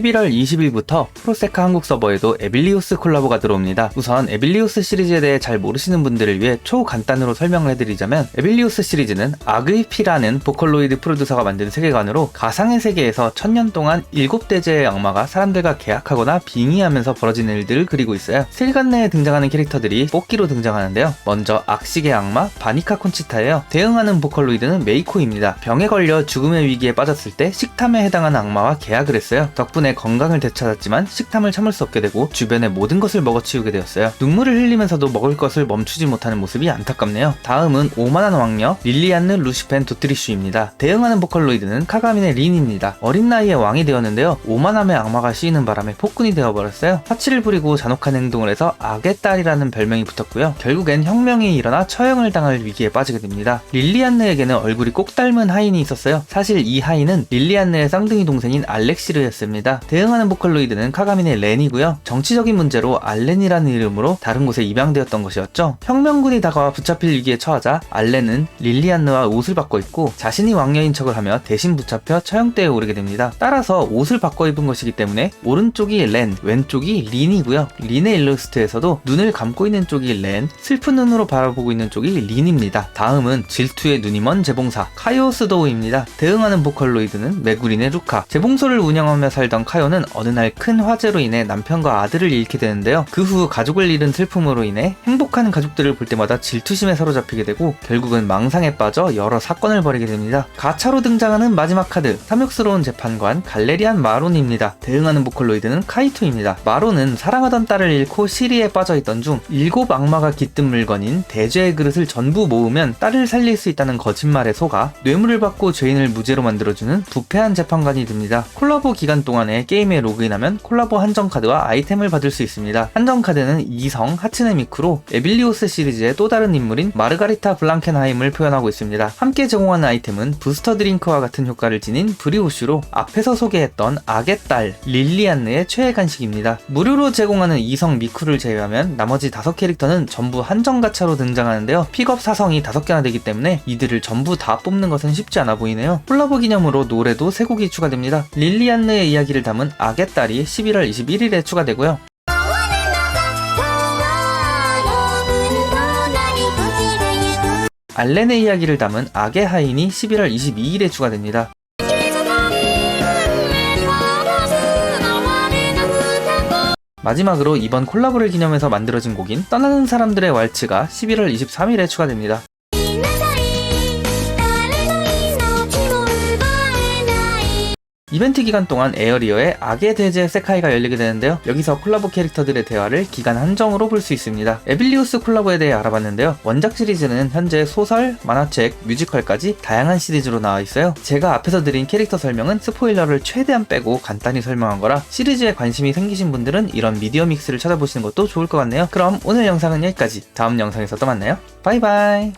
11월 20일부터 프로세카 한국 서버에도 에빌리우스 콜라보가 들어옵니다. 우선 에빌리우스 시리즈에 대해 잘 모르시는 분들을 위해 초간단으로 설명을 해드리자면 에빌리우스 시리즈는 아그이피라는 보컬로이드 프로듀서가 만든 세계관으로 가상의 세계에서 천년 동안 일곱 대제의 악마가 사람들과 계약하거나 빙의하면서 벌어지는 일들을 그리고 있어요. 세계관 내에 등장하는 캐릭터들이 뽑기로 등장하는데요. 먼저 악식의 악마 바니카 콘치타예요. 대응하는 보컬로이드는 메이코입니다. 병에 걸려 죽음의 위기에 빠졌을 때 식탐에 해당하는 악마와 계약을 했어요. 덕분에 건강을 되찾았지만 식탐을 참을 수 없게 되고 주변의 모든 것을 먹어치우게 되었어요. 눈물을 흘리면서도 먹을 것을 멈추지 못하는 모습이 안타깝네요. 다음은 오만한 왕녀 릴리안느 루시펜 도트리슈입니다. 대응하는 보컬로이드는 카가민의 린입니다. 어린 나이에 왕이 되었는데요. 오만함의 악마가 씌이는 바람에 폭군이 되어버렸어요. 사치를 부리고 잔혹한 행동을 해서 악의 딸이라는 별명이 붙었고요. 결국엔 혁명이 일어나 처형을 당할 위기에 빠지게 됩니다. 릴리안느에게는 얼굴이 꼭 닮은 하인이 있었어요. 사실 이 하인은 릴리안느의 쌍둥이 동생인 알렉시르였습니다. 대응하는 보컬로이드는 카가민의 렌이고요. 정치적인 문제로 알렌이라는 이름으로 다른 곳에 입양되었던 것이었죠. 혁명군이 다가와 붙잡힐 위기에 처하자 알렌은 릴리안느와 옷을 바꿔 입고 자신이 왕녀인 척을 하며 대신 붙잡혀 처형대에 오르게 됩니다. 따라서 옷을 바꿔 입은 것이기 때문에 오른쪽이 렌, 왼쪽이 린이고요. 린의 일러스트에서도 눈을 감고 있는 쪽이 렌, 슬픈 눈으로 바라보고 있는 쪽이 린입니다. 다음은 질투의 눈이 먼 재봉사 카이오스도우입니다. 대응하는 보컬로이드는 메구린의 루카. 재봉소를 운영하며 살던 카요는 어느 날 큰 화재로 인해 남편과 아들을 잃게 되는데요. 그 후 가족을 잃은 슬픔으로 인해 행복한 가족들을 볼 때마다 질투심에 사로잡히게 되고 결국은 망상에 빠져 여러 사건을 벌이게 됩니다. 가차로 등장하는 마지막 카드, 탐욕스러운 재판관 갈레리안 마론입니다. 대응하는 보컬로이드는 카이토입니다. 마론은 사랑하던 딸을 잃고 시리에 빠져있던 중 일곱 악마가 깃든 물건인 대죄의 그릇을 전부 모으면 딸을 살릴 수 있다는 거짓말에 속아 뇌물을 받고 죄인을 무죄로 만들어주는 부패한 재판관이 됩니다. 콜라보 기간 동안에 게임에 로그인하면 콜라보 한정 카드와 아이템을 받을 수 있습니다. 한정 카드는 이성 하츠네 미쿠로 에빌리오스 시리즈의 또 다른 인물인 마르가리타 블랑켄하임을 표현하고 있습니다. 함께 제공하는 아이템은 부스터 드링크와 같은 효과를 지닌 브리오슈로 앞에서 소개했던 악의 딸 릴리안느의 최애 간식입니다. 무료로 제공하는 이성 미쿠를 제외하면 나머지 다섯 캐릭터는 전부 한정 가차로 등장하는데요. 픽업 사성이 다섯 개나 되기 때문에 이들을 전부 다 뽑는 것은 쉽지 않아 보이네요. 콜라보 기념으로 노래도 세 곡이 추가됩니다. 릴리안느의 이야기를 담은 악의 딸이 11월 21일에 추가되고요. 알렌의 이야기를 담은 악의 하인이 11월 22일에 추가됩니다. 마지막으로 이번 콜라보를 기념해서 만들어진 곡인 떠나는 사람들의 왈츠가 11월 23일에 추가됩니다. 이벤트 기간 동안 에어리어의 악의 대제 세카이가 열리게 되는데요. 여기서 콜라보 캐릭터들의 대화를 기간 한정으로 볼 수 있습니다. 에빌리우스 콜라보에 대해 알아봤는데요. 원작 시리즈는 현재 소설, 만화책, 뮤지컬까지 다양한 시리즈로 나와 있어요. 제가 앞에서 드린 캐릭터 설명은 스포일러를 최대한 빼고 간단히 설명한 거라 시리즈에 관심이 생기신 분들은 이런 미디어 믹스를 찾아보시는 것도 좋을 것 같네요. 그럼 오늘 영상은 여기까지. 다음 영상에서 또 만나요. 바이바이.